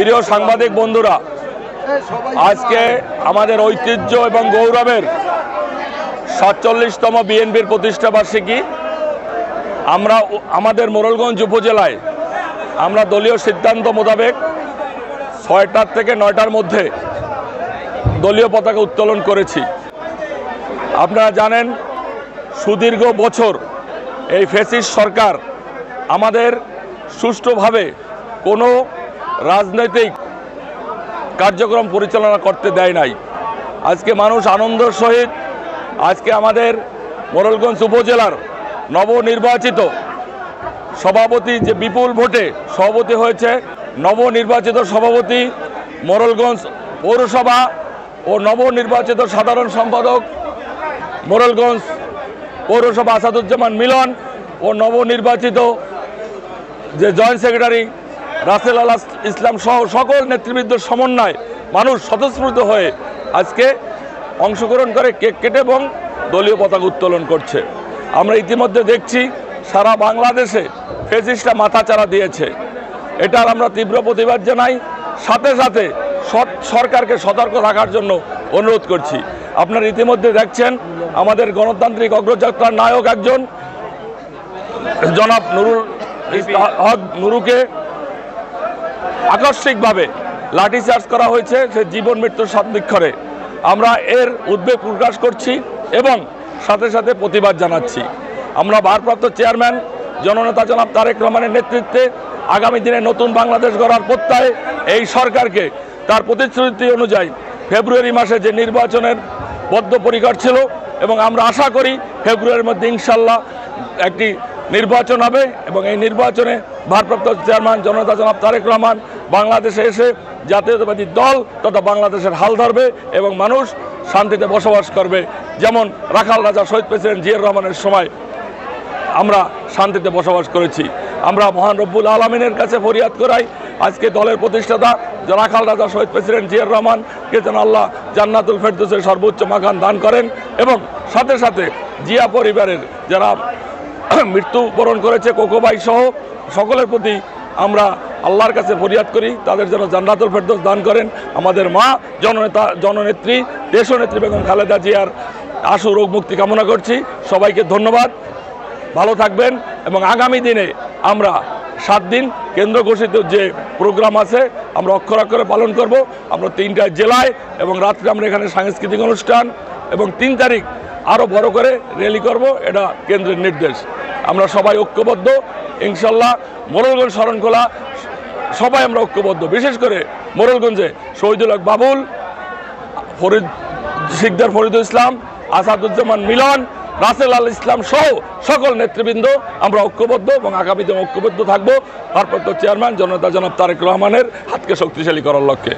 প্রিয় সাংবাদিক বন্ধুরা, আজকে আমাদের ঐতিহ্য এবং গৌরবের সাতচল্লিশতম বিএনপির প্রতিষ্ঠা বার্ষিকী। আমরা আমাদের মোরলগঞ্জ উপজেলায় আমরা দলীয় সিদ্ধান্ত মোতাবেক ছয়টার থেকে নয়টার মধ্যে দলীয় পতাকা উত্তোলন করেছি। আপনারা জানেন, সুদীর্ঘ বছর এই ফেসিস সরকার আমাদের সুষ্ঠুভাবে কোনো রাজনৈতিক কার্যক্রম পরিচালনা করতে দেয় নাই। আজকে মানুষ আনন্দের সহিত আজকে আমাদের মোরলগঞ্জ উপজেলার নবনির্বাচিত সভাপতি যে বিপুল ভোটে সভাপতি হয়েছে, নবনির্বাচিত সভাপতি মোরলগঞ্জ পৌরসভা ও নবনির্বাচিত সাধারণ সম্পাদক মোরলগঞ্জ পৌরসভা আসাদুজ্জামান মিলন ও নবনির্বাচিত যে জয়েন্ট সেক্রেটারি রাসেল আল্লাহ ইসলাম সহ সকল নেতৃবৃন্দের সমন্বয় মানুষ স্বতঃস্ফূর্ত হয়ে আজকে অংশগ্রহণ করে কেক কেটে এবং দলীয় পতাকা উত্তোলন করছে। আমরা ইতিমধ্যে দেখছি সারা বাংলাদেশে ফেসিসটা মাথাচাড়া দিয়েছে। এটার আমরা তীব্র প্রতিবাদ জানাই। সাথে সাথে সৎ- সরকারকে সতর্ক থাকার জন্য অনুরোধ করছি। আপনারা ইতিমধ্যে দেখছেন আমাদের গণতান্ত্রিক অগ্রযাত্রার নায়ক একজন, জনাব নুরুল হক নুরুকে আকস্মিকভাবে লাঠিচার্জ করা হয়েছে সে জীবন মৃত্যুর সন্ধিক্ষরে আমরা এর উদ্বেগ প্রকাশ করছি এবং সাথে সাথে প্রতিবাদ জানাচ্ছি। আমরা ভারপ্রাপ্ত চেয়ারম্যান, জননেতা জনাব তারেক রহমানের নেতৃত্বে আগামী দিনে নতুন বাংলাদেশ গড়ার প্রত্যয়ে এই সরকারকে তার প্রতিশ্রুতি অনুযায়ী ফেব্রুয়ারি মাসে যে নির্বাচনের বদ্ধপরিকর ছিল এবং আমরা আশা করি ফেব্রুয়ারির মধ্যে ইনশাল্লাহ একটি নির্বাচন হবে এবং এই নির্বাচনে ভারপ্রাপ্ত চেয়ারম্যান জনতা জনাব তারেক রহমান বাংলাদেশে এসে জাতীয়তাবাদী দল তথা বাংলাদেশের হাল ধরবে এবং মানুষ শান্তিতে বসবাস করবে। যেমন রাখাল রাজা, শহীদ প্রেসিডেন্ট জিয়ার রহমানের সময় আমরা শান্তিতে বসবাস করেছি। আমরা মহান রব্বুল আলমিনের কাছে ফরিয়াদ করাই, আজকে দলের প্রতিষ্ঠাতা রাখাল রাজা, শহীদ প্রেসিডেন্ট জিয়ার রহমানকে যেন আল্লাহ জান্নাতুল ফেরদৌসের সর্বোচ্চ মাখান দান করেন এবং সাথে সাথে জিয়া পরিবারের যারা মৃত্যুবরণ করেছে কোকোবাই সহ সকলের প্রতি আমরা আল্লাহর কাছে ফরিয়াদ করি, তাদের যেন জান্নাতুল ফেরদৌস দান করেন। আমাদের মা, জননেতা, জননেত্রী, দেশনেত্রী বেগম খালেদা জিয়ার আশু রোগ মুক্তি কামনা করছি। সবাইকে ধন্যবাদ, ভালো থাকবেন এবং আগামী দিনে আমরা সাত দিন কেন্দ্র ঘোষিত যে প্রোগ্রাম আছে, আমরা অক্ষর অক্ষরে পালন করব। আমরা তিনটা জেলায় এবং রাত্রে আমরা এখানে সাংস্কৃতিক অনুষ্ঠান এবং তিন তারিখ আরও বড় করে র্যালি করব, এটা কেন্দ্রের নির্দেশ। আমরা সবাই ঐক্যবদ্ধ। ইনশাল্লাহ মোরলগঞ্জ শরণখোলা সবাই আমরা ঐক্যবদ্ধ। বিশেষ করে মোরলগঞ্জে শহীদুল হক বাবুল, ফরিদ, শিকদার ফরিদুল ইসলাম, আসাদুজ্জামান মিলন, রাসেল আল ইসলাম সহ সকল নেতৃবৃন্দ আমরা ঐক্যবদ্ধ এবং আগামী দিনে ঐক্যবদ্ধ থাকব। ভারপ্রাপ্ত চেয়ারম্যান জনতা জনাব তারেক রহমানের হাতকে শক্তিশালী করার লক্ষ্যে।